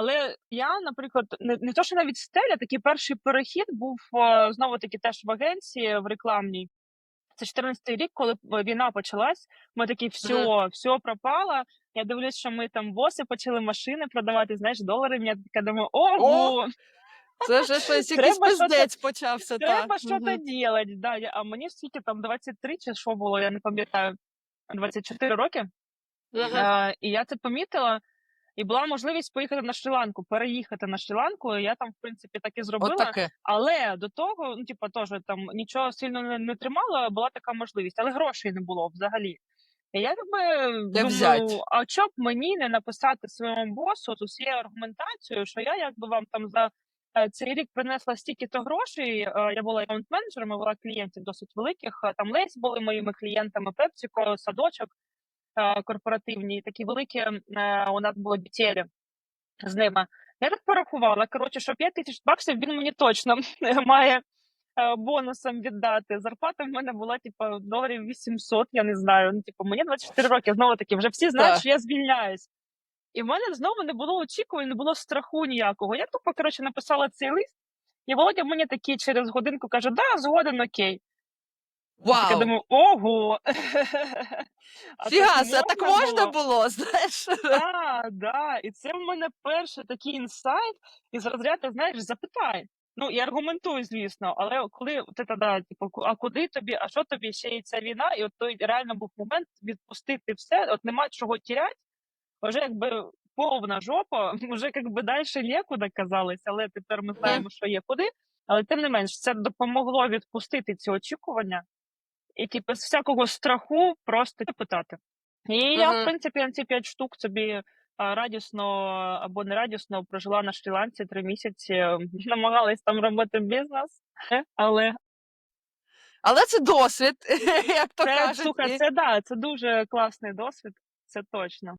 Але я, наприклад, не не то, що навіть стеля, такий перший перехід був, е, знову таки теж в агенції, в рекламній. Це 14-й рік, коли війна почалась. Ми такі: Мгм. "Всьо, всьо пропало". Я дивлюсь, що ми там боси почали машини продавати, знаєш, доларами. Я така думаю: О! Це вже щось якийсь пиздець почався, треба Мгм. ділать. Да, я а мені скільки там 23 чи що було, я не пам'ятаю, 24 роки. Мгм. Е, і я це помітила, і була можливість поїхати на Шрі-Ланку, переїхати на Шрі-Ланку. Я там, в принципі, так і зробила. Отаке. Але до того, ну, типу, теж там нічого сильно не не тримала, була така можливість, але грошей не було взагалі. І я якби Де взять? думаю, а чоб мені не написати своєму босу з усією аргументацією, що я якби вам там за, е, цей рік принесла стільки-то грошей. Е, я була аккаунт-менеджером, і була клієнтів досить великих. Там Лейс були моїми клієнтами, PepsiCo, садочок корпоративні, такі великі, е, у нас були бітєлі з ними. Я так порахувала, коротше, що 5 тисяч баксів він мені точно має е, бонусом віддати. Зарплата в мене була, типу, доларів 800, я не знаю. Ну, типу, мені 24 роки, знову таки, вже всі знають, що я звільняюсь. І в мене знову не було очікувань, не було страху ніякого. Я тупо, коротше, написала цей лист, і Володя мені такий через годинку каже: Да, згоден, окей. Я Вау! думаю, ого! А так Фіга а так можна було? знаєш? Да, да. І це в мене перший такий інсайт із розряду, знаєш, запитай. Ну, і аргументуй, звісно, але коли ти тоді, типу, а куди тобі, а що тобі ще і ця війна, і от той реально був момент відпустити все, от нема чого тірять, вже якби повна жопа, вже якби далі нікуди казалось, але тепер ми знаємо, що є куди. Але тим не менш, це допомогло відпустити ці очікування і ті без всякого страху просто питати. І я, в принципі, на ці п'ять штук собі радісно або не радісно прожила на Шрі-Ланці три місяці, намагалась там робити бізнес, але Але це досвід, як то це, кажуть. слухай, це да, це дуже класний досвід, це точно.